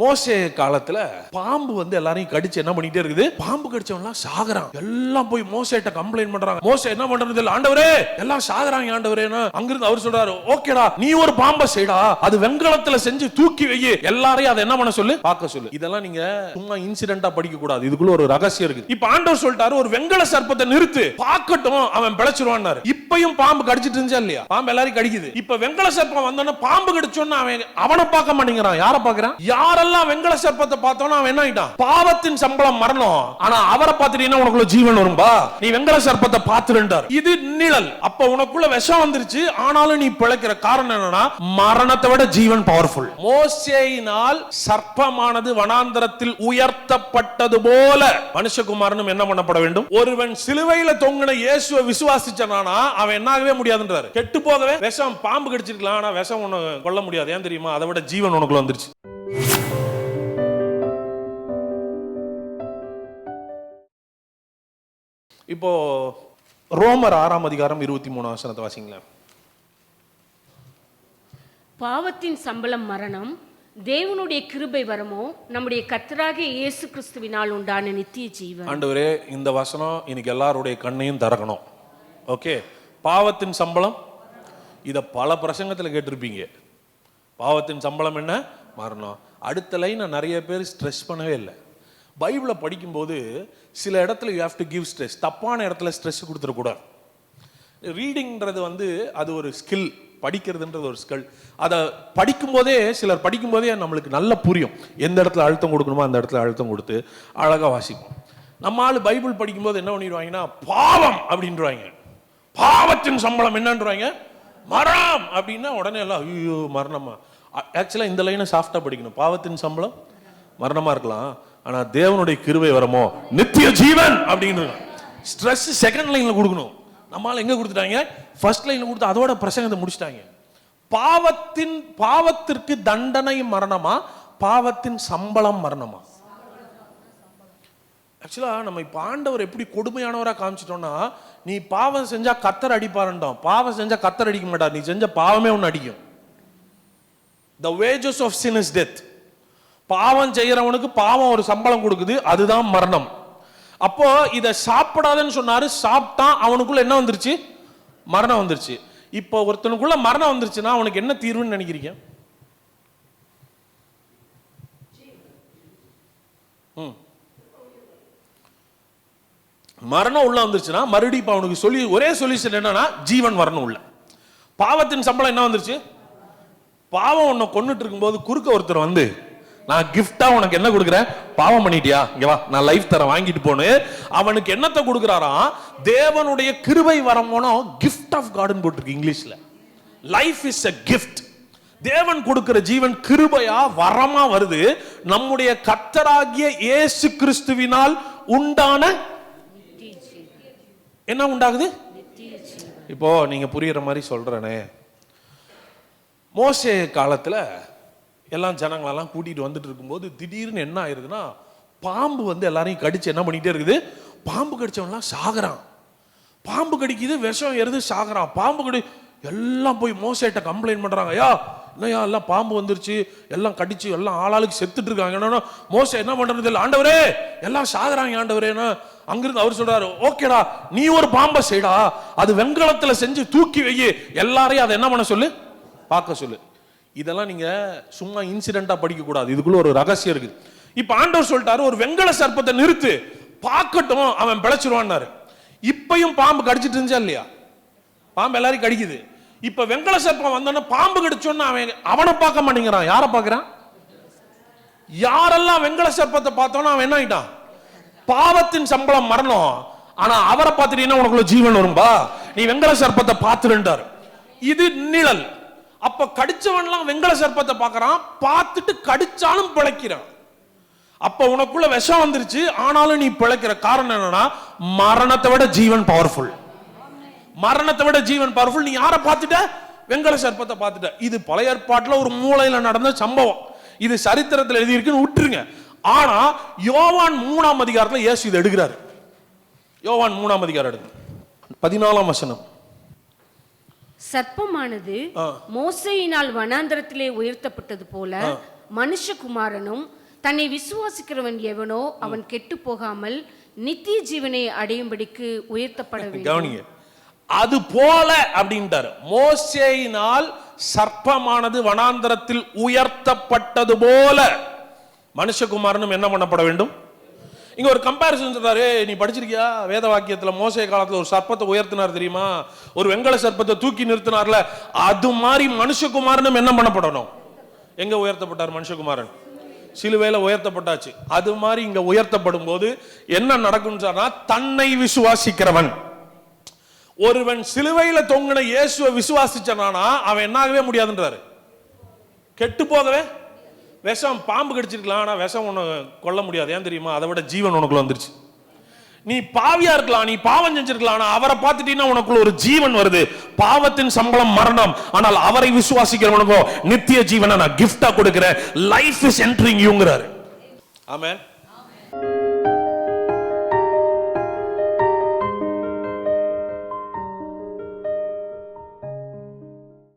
மோசே காலத்துல பாம்பு வந்து எல்லாரையும் கடிச்சு என்ன பண்ணிட்டே இருக்குது? பாம்பு கடிச்சவன்லாம் சாகுறான். எல்லாம் போய் மோசேட்ட கம்ப்ளைண்ட் பண்றாங்க. மோசே என்ன பண்றது இல்ல ஆண்டவரே எல்லாம் சாகுறாங்க ஆண்டவரேன்னு அங்கிருந்து அவர் சொல்றாரு. ஓகேடா நீ ஒரு பாம்பை செய்டா. அது வெண்கலத்துல செஞ்சு தூக்கி வை எல்லாரையும் அதை என்ன பண்ண சொல்லு? பார்க்க சொல்லு. இதெல்லாம் நீங்க சும்மா இன்சிடென்ட்டா படிக்க கூடாது இதுக்குள்ள ஒரு ரகசியம் இருக்கு இப்ப ஆண்டவர் சொல்லிட்டாரு ஒரு வெங்கல சர்ப்பத்தை நிறுத்து. பார்க்கட்டும் அவன் பிழைச்சிருவான்னாரு. இப்பயும் பாம்பு கடிச்சிட்டு இருந்துச்சா இல்லையா? பாம்பு எல்லாரையும் கடிக்குது. இப்ப வெங்கல சர்ப்பம் வந்தோன்னா பாம்பு கடிச்சோன்னு அவன் அவனை பார்க்க மாட்டேங்கிறான். யாரை பாக்குறான் யாரெல்லாம் வெங்கல சர்ப்பத்தை பார்த்தோன்னா அவன் என்ன ஆயிட்டான்? பாவத்தின் சம்பளம் மரணம். ஆனா அவரை பார்த்துட்டீங்கன்னா உனக்குள்ள ஜீவன் வரும்பா? நீ வெங்கல சர்ப்பத்தை பார்த்துருண்டார். இது நிழல். அப்ப உனக்குள்ள விஷம் வந்துருச்சு. ஆனாலும் நீ பிழைக்கிற காரணம் என்னன்னா மரணத்தை விட ஜீவன் பவர்ஃபுல் மோசேயினால் சர்ப்பமானது வனாந்தரத்தில் உயர்த்தப்பட்டது போல மனுஷகுமாரனும் என்ன பண்ணப்பட வேண்டும்? ஒருவன் சிலுவையில தொங்கின இயேசுவை விசுவாசிச்சனானா அவன் என்ன ஆகவே முடியாதுன்றாரு. கெட்டு போகவே விஷம் பாம்பு கடிச்சிருக்கலாம் ஆனா விஷம் உன்னை கொல்ல முடியாது. ஏன் தெரியுமா? அதை விட ஜீவன் உனக்குள்ள வந்துருச்சு. இப்போ ரோமர் ஆறாம் அதிகாரம் இருபத்தி மூணு வசனத்தை வாசிங்களேன். பாவத்தின் சம்பளம் மரணம் தேவனுடைய கிருபை வரமோ நம்முடைய கர்த்தராகிய இயேசு கிறிஸ்துவினால் உண்டான நித்திய ஜீவன். ஆண்டவரே இந்த வசனம் இன்னைக்கு எல்லாருடைய கண்ணையும் திறக்கணும் ஓகே? பாவத்தின் சம்பளம்? இதை பல பிரசங்கத்தில் கேட்டிருப்பீங்க. பாவத்தின் சம்பளம் என்ன? மரணம் அடுத்த லைனை நிறைய பேர் ஸ்ட்ரெஸ் பண்ணவே இல்லை. பைபிளை படிக்கும்போது சில இடத்துல you have to give stress தப்பான இடத்துல ஸ்ட்ரெஸ் கொடுத்துடக்கூடாது. ரீடிங்ன்றது வந்து அது ஒரு ஸ்கில் படிக்கிறதுன்றது ஒரு ஸ்கில் அதை படிக்கும்போதே சிலர் படிக்கும்போதே நம்மளுக்கு நல்லா புரியும். எந்த இடத்துல அழுத்தம் கொடுக்கணுமோ அந்த இடத்துல அழுத்தம் கொடுத்து அழகாக வாசிப்போம். நம்ம ஆள் பைபிள் படிக்கும்போது என்ன பண்ணிடுவாங்கன்னா பாவம்! அப்படின்றாங்க பாவத்தின் சம்பளம் என்னன்றாங்க? மரணம் அப்படின்னா உடனே எல்லாம் ஐயோ மரணமா? ஆக்சுவலாக இந்த லைனை சாஃப்டாக படிக்கணும். பாவத்தின் சம்பளம்? மரணமாக இருக்கலாம். ஆனால் தேவனுடைய கிருவை வரமோ? நித்திய ஜீவன்! அப்படின்னு ஸ்ட்ரெஸ் செகண்ட் லைனில் கொடுக்கணும். நம்மளால் எங்கே கொடுத்துட்டாங்க? ஃபர்ஸ்ட் லைனில் கொடுத்து அதோட பிரசங்கத்தை முடிச்சிட்டாங்க. பாவத்தின் பாவத்திற்கு தண்டனை மரணமா? பாவத்தின் சம்பளம் மரணமா? ஆக்சுவலா நம்ம இப்ப ஆண்டவர் எப்படி கொடுமையானவரா காமிச்சிட்டோம்னா நீ பாவம் செஞ்சா கத்தர் அடிப்பாருண்டோம் பாவம் செஞ்சா கத்தர் அடிக்க மாட்டார். நீ செஞ்ச பாவமே ஒன்று அடிக்கும். The wages of sin is death. பாவம் செய்யறவனுக்கு பாவம் ஒரு சம்பளம் கொடுக்குது. அதுதான் மரணம். அப்போ இதை சாப்பிடாதன்னு சொன்னாரு. சாப்பிட்டான் அவனுக்குள்ள என்ன வந்துருச்சு? மரணம் வந்துருச்சு. இப்போ ஒருத்தனுக்குள்ள மரணம் வந்துருச்சுன்னா அவனுக்கு என்ன தீர்வுன்னு நினைக்கிறீங்க? ம். மரணம் உள்ள வந்துருச்சுன்னா மறுபடியும் இப்போ அவனுக்கு சொல்லி ஒரே சொல்யூஷன் என்னன்னா ஜீவன் வரணும் உள்ள. பாவத்தின் சம்பளம் என்ன வந்துருச்சு? பாவம் உன்னை கொண்டுட்டு இருக்கும்போது குறுக்க ஒருத்தர் வந்து நான் கிஃப்டா உனக்கு என்ன கொடுக்குறேன்? பாவம் பண்ணிட்டியா? இங்க வா நான் லைஃப் தர வாங்கிட்டு போனு அவனுக்கு என்னத்தை கொடுக்குறாராம் தேவனுடைய கிருபை வரமோனோ கிஃப்ட் ஆஃப் கார்டன் போட்டிருக்கு இங்கிலீஷ்ல. லைஃப் இஸ் அ கிஃப்ட் தேவன் கொடுக்கிற ஜீவன் கிருபையா வரமா வருது. நம்முடைய கத்தராகிய இயேசு கிறிஸ்துவினால் உண்டான என்ன உண்டாகுது? இப்போ நீங்க புரியுற மாதிரி சொல்றேனே. மோசே காலத்துல எல்லாம் ஜனங்களெல்லாம் கூட்டிட்டு வந்துட்டு இருக்கும்போது திடீர்னு என்ன ஆயிருதுன்னா பாம்பு வந்து எல்லாரையும் கடிச்சு என்ன பண்ணிட்டே இருக்குது? பாம்பு கடிச்சவன்லாம் சாகுறான். பாம்பு கடிக்குது விஷம் எருது சாகுறான். பாம்பு கடி எல்லாம் போய் மோசேட்ட கம்ப்ளைண்ட் பண்றாங்க. ஐயா என்னையா எல்லாம் பாம்பு வந்துருச்சு எல்லாம் கடிச்சு எல்லாம் ஆளாளுக்கு செத்துட்டு இருக்காங்க. என்னன்னா மோசே என்ன பண்றது இல்லை ஆண்டவரே எல்லாம் சாகுறாங்க ஆண்டவரேன்னா அங்கிருந்து அவர் சொல்றாரு ஓகேடா நீ ஒரு பாம்பை செய்டா. அது வெண்கலத்துல செஞ்சு தூக்கி வை எல்லாரையும் அதை என்ன பண்ண சொல்லு? பார்க்க சொல்லு. இதெல்லாம் நீங்க சும்மா இன்சிடென்ட்டா படிக்க கூடாது இதுக்குள்ள ஒரு ரகசியம் இருக்கு. இப்ப ஆண்டவர் சொல்லிட்டாரு ஒரு வெங்கல சர்ப்பத்தை நிறுத்து. பார்க்கட்டும் அவன் பிழைச்சிருவான்னாரு. இப்பயும் பாம்பு கடிச்சிட்டு இருந்துச்சா இல்லையா? பாம்பு எல்லாரையும் கடிக்குது. இப்ப வெண்கல சர்ப்பம் வந்தோன்னா பாம்பு கடிச்சோன்னா அவன் அவனை பார்க்க மாட்டேங்கிறான். யாரை பார்க்கறான்? யாரெல்லாம் வெண்கல சர்ப்பத்தை பார்த்தோன்னா அவன் என்ன ஆயிட்டான்? பாவத்தின் சம்பளம் மரணம். ஆனா அவரை பார்த்துட்டீங்கன்னா உனக்குள்ள ஜீவன் வரும்பா. நீ வெங்கட சர்ப்பத்தை பார்த்துருண்டார் இது நிழல். அப்ப கடிச்சவன்லாம் வெங்கட சர்ப்பத்தை பார்க்கறான். பார்த்துட்டு கடிச்சாலும் பிழைக்கிறான். அப்ப உனக்குள்ள விஷம் வந்துருச்சு. ஆனாலும் நீ பிழைக்கிற காரணம் என்னன்னா மரணத்தை விட ஜீவன் பவர்ஃபுல் மரணத்தை விட ஜீவன் பவர்ஃபுல் நீ யாரை பார்த்துட்ட? வெண்கல சர்ப்பத்தை பார்த்துட்ட. இது பழைய ஏற்பாட்டுல ஒரு மூலையில நடந்த சம்பவம். இது சரித்திரத்தில் எழுதியிருக்குன்னு விட்டுருங்க. ஆனா யோவான் மூணாம் அதிகாரத்துல இயேசு இதை எடுக்கிறாரு. யோவான் மூணாம் அதிகாரம் எடுங்க. பதினாலாம் வசனம். சர்ப்பமானது. மோசையினால் வனாந்தரத்திலே உயர்த்தப்பட்டது போல மனுஷகுமாரனும் தன்னை விசுவாசிக்கிறவன் எவனோ அவன் கெட்டு போகாமல் நித்திய ஜீவனை அடையும்படிக்கு உயர்த்தப்பட வேண்டும். அது போல அப்படின்ட்டாரு மோசேயினால் சர்ப்பமானது வனாந்தரத்தில் உயர்த்தப்பட்டது போல மனுஷகுமாரனும் என்ன பண்ணப்பட வேண்டும்? இங்க ஒரு கம்பாரிசன் சொல்றாரு நீ படிச்சிருக்கியா? வேத வாக்கியத்துல மோசை காலத்துல ஒரு சர்ப்பத்தை உயர்த்தினார் தெரியுமா? ஒரு வெங்கல சர்ப்பத்தை தூக்கி நிறுத்தினார்ல அது மாதிரி மனுஷகுமாரனும் என்ன பண்ணப்படணும்? எங்க உயர்த்தப்பட்டார் மனுஷகுமாரன்? சிலுவையில உயர்த்தப்பட்டாச்சு. அது மாதிரி இங்க உயர்த்தப்படும் போது என்ன நடக்கும் சொன்னா தன்னை விசுவாசிக்கிறவன். ஒருவன் சிலுவையில தொங்கின இயேசுவை விசுவாசிச்சானா அவன் என்னாகவே முடியாதுன்றாரு. கெட்டு போகவே விஷம் பாம்பு கடிச்சிருக்கலாம் ஆனால் விஷம் ஒன்று கொல்ல முடியாது. ஏன் தெரியுமா? அதை விட ஜீவன் உனக்குள்ள வந்துருச்சு. நீ பாவியா இருக்கலாம் நீ பாவம் செஞ்சிருக்கலாம் ஆனா அவரை பார்த்துட்டீங்கன்னா உனக்குள்ள ஒரு ஜீவன் வருது. பாவத்தின் சம்பளம் மரணம். ஆனால் அவரை விசுவாசிக்கிறவனுக்கோ நித்திய ஜீவனை நான் கிஃப்டா கொடுக்கிறேன். லைஃப் இஸ் என்ட்ரிங் யூங்கிறாரு ஆமாம்